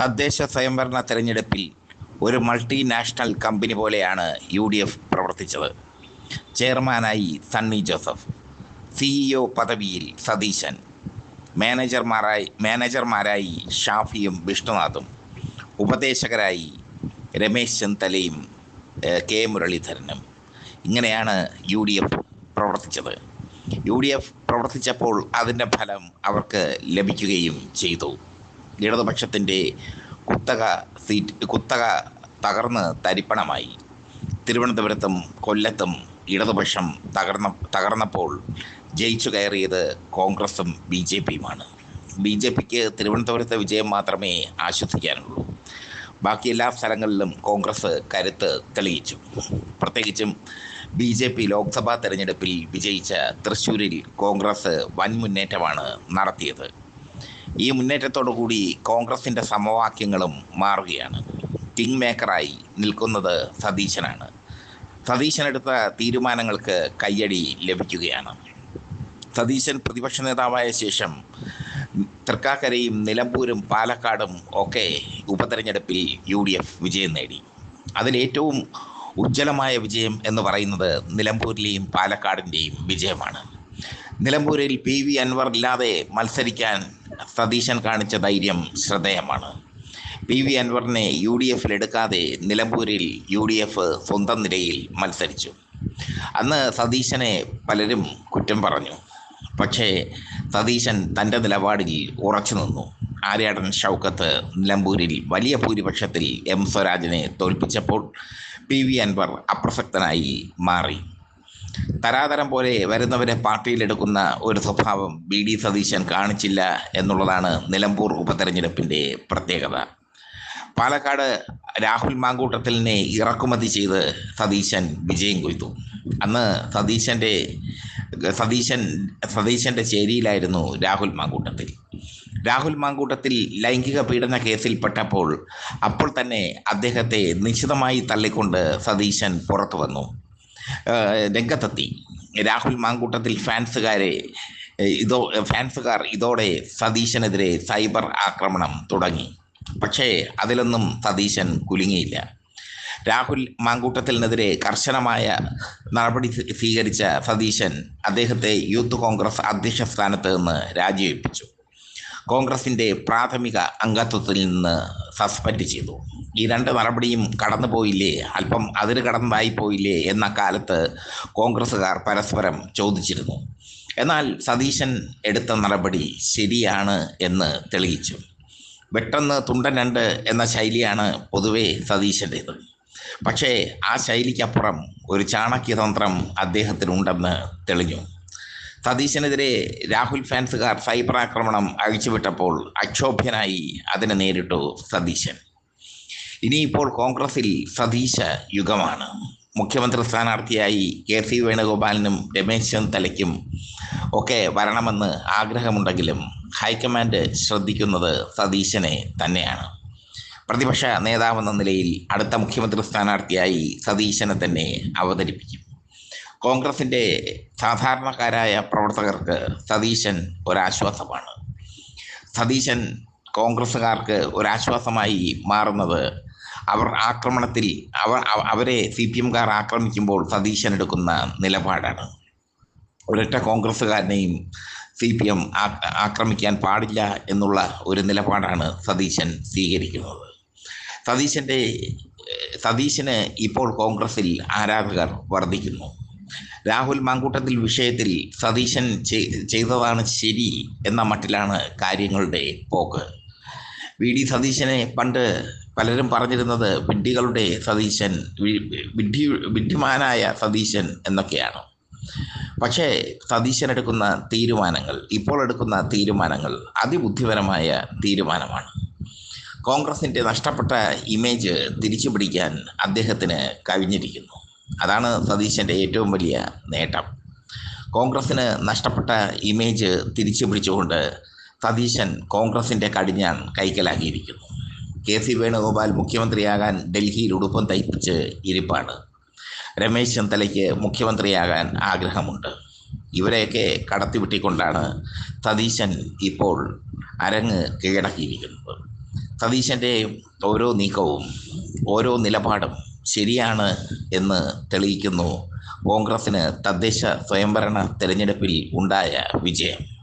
തദ്ദേശ സ്വയംഭരണ തെരഞ്ഞെടുപ്പിൽ ഒരു മൾട്ടിനാഷണൽ കമ്പനി പോലെയാണ് യു ഡി എഫ് പ്രവർത്തിച്ചത്. ചെയർമാനായി സണ്ണി ജോസഫ് സിഇഒ പദവിയിൽ സതീശൻ മാനേജർമാരായി മാനേജർമാരായി ഷാഫിയും വിഷ്ണുനാഥും ഉപദേശകരായി രമേശ് ചെന്തലയും കെ മുരളീധരനും. ഇങ്ങനെയാണ് യു ഡി എഫ് പ്രവർത്തിച്ചത്. യു ഡി എഫ് പ്രവർത്തിച്ചപ്പോൾ അതിന്റെ ഫലം അവർക്ക് ലഭിക്കുകയും ചെയ്തു. ഇടതുപക്ഷത്തിന്റെ കുത്തക സീറ്റ് കുത്തക തകർന്ന് തരിപ്പണമായി. തിരുവനന്തപുരത്തും കൊല്ലത്തും ഇടതുപക്ഷം തകർന്ന തകർന്നപ്പോൾ ജയിച്ചു കയറിയത് കോൺഗ്രസും ബി ജെ പിയുമാണ്. ബി ജെ പിക്ക് തിരുവനന്തപുരത്തെ വിജയം മാത്രമേ ആശ്വസിക്കാനുള്ളൂ. ബാക്കി എല്ലാ സ്ഥലങ്ങളിലും കോൺഗ്രസ് കരുത്ത് തെളിയിച്ചു. പ്രത്യേകിച്ചും ബി ജെ പി ലോക്സഭാ തെരഞ്ഞെടുപ്പിൽ വിജയിച്ച തൃശ്ശൂരിൽ കോൺഗ്രസ് വൻ മുന്നേറ്റമാണ് നടത്തിയത്. ഈ മുന്നേറ്റത്തോടു കൂടി കോൺഗ്രസിന്റെ സമവാക്യങ്ങളും മാറുകയാണ്. കിങ് മേക്കറായി നിൽക്കുന്നത് സതീശനാണ്. സതീശൻ എടുത്ത തീരുമാനങ്ങൾക്ക് കയ്യടി ലഭിക്കുകയാണ്. സതീശൻ പ്രതിപക്ഷ നേതാവായ ശേഷം തൃക്കാക്കരയും നിലമ്പൂരും പാലക്കാടും ഒക്കെ ഉപതെരഞ്ഞെടുപ്പിൽ യു ഡി എഫ് വിജയം നേടി. അതിലേറ്റവും ഉജ്ജ്വലമായ വിജയം എന്ന് പറയുന്നത് നിലമ്പൂരിലെയും പാലക്കാടിന്റെയും വിജയമാണ്. നിലമ്പൂരിൽ പി വി അൻവർ ഇല്ലാതെ മത്സരിക്കാൻ സതീശൻ കാണിച്ച ധൈര്യം ശ്രദ്ധേയമാണ്. പി വി അൻവറിനെ യു ഡി എഫിൽ എടുക്കാതെ നിലമ്പൂരിൽ യു ഡി എഫ് സ്വന്തം നിലയിൽ മത്സരിച്ചു. അന്ന് സതീശനെ പലരും കുറ്റം പറഞ്ഞു. പക്ഷേ സതീശൻ തന്റെ നിലപാടിൽ ഉറച്ചു നിന്നു. ആര്യാടൻ ഷൗക്കത്ത് നിലമ്പൂരിൽ വലിയ ഭൂരിപക്ഷത്തിൽ എം സ്വരാജിനെ തോൽപ്പിച്ചപ്പോൾ പി വി അൻവർ അപ്രസക്തനായി മാറി. തരാതരം പോലെ വരുന്നവരെ പാർട്ടിയിലെടുക്കുന്ന ഒരു സ്വഭാവം ബി ഡി സതീശൻ കാണിച്ചില്ല എന്നുള്ളതാണ് നിലമ്പൂർ ഉപതെരഞ്ഞെടുപ്പിന്റെ പ്രത്യേകത. പാലക്കാട് രാഹുൽ മാങ്കൂട്ടത്തിലിനെ ഇറക്കുമതി ചെയ്ത് സതീശൻ വിജയം കൊയ്തു. അന്ന് സതീശന്റെ സതീശൻ സതീശന്റെ ചേരിയിലായിരുന്നു രാഹുൽ മാങ്കൂട്ടത്തിൽ. രാഹുൽ മാങ്കൂട്ടത്തിൽ ലൈംഗിക പീഡന കേസിൽപ്പെട്ടപ്പോൾ അപ്പോൾ തന്നെ അദ്ദേഹത്തെ നിശിതമായി തള്ളിക്കൊണ്ട് സതീശൻ പുറത്തു വന്നു. രംഗത്തെത്തി. രാഹുൽ മാങ്കൂട്ടത്തിൽ ഫാൻസുകാരെ ഇതോ ഫാൻസുകാർ ഇതോടെ സതീശനെതിരെ സൈബർ ആക്രമണം തുടങ്ങി. പക്ഷേ അതിലൊന്നും സതീശൻ കുലുങ്ങിയില്ല. രാഹുൽ മാങ്കൂട്ടത്തിനെതിരെ കർശനമായ നടപടി സ്വീകരിച്ച സതീശൻ അദ്ദേഹത്തെ യൂത്ത് കോൺഗ്രസ് അധ്യക്ഷ സ്ഥാനത്ത് നിന്ന് രാജിവെപ്പിച്ചു. കോൺഗ്രസിന്റെ പ്രാഥമിക അംഗത്വത്തിൽ നിന്ന് സസ്പെൻഡ് ചെയ്തു. ഈ രണ്ട് നടപടിയും കടന്നുപോയില്ലേ അല്പം അതിര് കടന്നതായി പോയില്ലേ? എന്ന കാലത്ത് കോൺഗ്രസ്സുകാർ പരസ്പരം ചോദിച്ചിരുന്നു. എന്നാൽ സതീശൻ എടുത്ത നടപടി ശരിയാണ് എന്ന് തെളിയിച്ചു. വെട്ടെന്ന് തുണ്ടൻ രണ്ട് എന്ന ശൈലിയാണ് പൊതുവെ സതീശന്റേത്. പക്ഷേ ആ ശൈലിക്കപ്പുറം ഒരു ചാണക്യതന്ത്രം അദ്ദേഹത്തിനുണ്ടെന്ന് തെളിഞ്ഞു. സതീശനെതിരെ രാഹുൽ ഫാൻസുകാർ സൈബർ ആക്രമണം അഴിച്ചുവിട്ടപ്പോൾ അക്ഷോഭ്യനായി അതിനെ നേരിട്ടു സതീശൻ. ഇനിയിപ്പോൾ കോൺഗ്രസിൽ സതീശ യുഗമാണ്. മുഖ്യമന്ത്രി സ്ഥാനാർത്ഥിയായി കെ സി വേണുഗോപാലിനും രമേശ് ചെന്നിത്തലയ്ക്കും ഒക്കെ വരണമെന്ന് ആഗ്രഹമുണ്ടെങ്കിലും ഹൈക്കമാൻഡ് ശ്രദ്ധിക്കുന്നത് സതീശനെ തന്നെയാണ്. പ്രതിപക്ഷ നേതാവെന്ന നിലയിൽ അടുത്ത മുഖ്യമന്ത്രി സ്ഥാനാർത്ഥിയായി സതീശനെ തന്നെ അവതരിപ്പിക്കും. കോൺഗ്രസിന്റെ സാധാരണക്കാരായ പ്രവർത്തകർക്ക് സതീശൻ ഒരാശ്വാസമാണ്. സതീശൻ കോൺഗ്രസ്സുകാർക്ക് ഒരാശ്വാസമായി മാറുന്നത് അവർ ആക്രമണത്തിൽ അവർ അവരെ സി പി എംകാർ ആക്രമിക്കുമ്പോൾ സതീശൻ എടുക്കുന്ന നിലപാടാണ്. ഒരൊറ്റ കോൺഗ്രസ്സുകാരനെയും സി പി എം ആക്രമിക്കാൻ പാടില്ല എന്നുള്ള ഒരു നിലപാടാണ് സതീശൻ സ്വീകരിക്കുന്നത്. സതീശന്റെ സതീശന് ഇപ്പോൾ കോൺഗ്രസിൽ ആരാധകർ വർദ്ധിക്കുന്നു. രാഹുൽ മാങ്കൂട്ടത്തിൽ വിഷയത്തിൽ സതീശൻ ചെയ്- ചെയ്തതാണ് ശരി എന്ന മട്ടിലാണ് കാര്യങ്ങളുടെ പോക്ക്. വി ഡി സതീശനെ പണ്ട് പലരും പറഞ്ഞിരുന്നത് വിഡ്ഢികളുടെ സതീശൻ വിഡ്ഢി വിഡ്ഢിമാനായ സതീശൻ എന്നൊക്കെയാണ്. പക്ഷേ സതീശൻ എടുക്കുന്ന തീരുമാനങ്ങൾ ഇപ്പോൾ എടുക്കുന്ന തീരുമാനങ്ങൾ അതിബുദ്ധിപരമായ തീരുമാനമാണ്. കോൺഗ്രസിന്റെ നഷ്ടപ്പെട്ട ഇമേജ് തിരിച്ചു പിടിക്കാൻ അദ്ദേഹത്തിന് കഴിഞ്ഞിരിക്കുന്നു. അതാണ് സതീശന്റെ ഏറ്റവും വലിയ നേട്ടം. കോൺഗ്രസ്സിന് നഷ്ടപ്പെട്ട ഇമേജ് തിരിച്ചു പിടിച്ചുകൊണ്ട് സതീശൻ കോൺഗ്രസിന്റെ കടിഞ്ഞാൻ കൈക്കലാക്കിയിരിക്കുന്നു. കെ സി വേണുഗോപാൽ മുഖ്യമന്ത്രിയാകാൻ ഡൽഹിയിൽ ഉടുപ്പം തയ്പ്പിച്ച് ഇരിപ്പാണ്. രമേശ് ചെന്നിത്തലയ്ക്ക് മുഖ്യമന്ത്രിയാകാൻ ആഗ്രഹമുണ്ട്. ഇവരെയൊക്കെ കടത്തിവിട്ടിക്കൊണ്ടാണ് സതീശൻ ഇപ്പോൾ അരങ്ങ് കീഴടക്കിയിരിക്കുന്നത്. സതീശന്റെ ഓരോ നീക്കവും ഓരോ നിലപാടും ശരിയാണ് എന്ന് തെളിയിക്കുന്നു കോൺഗ്രസിന് തദ്ദേശ സ്വയംഭരണ തെരഞ്ഞെടുപ്പിൽ ഉണ്ടായ വിജയം.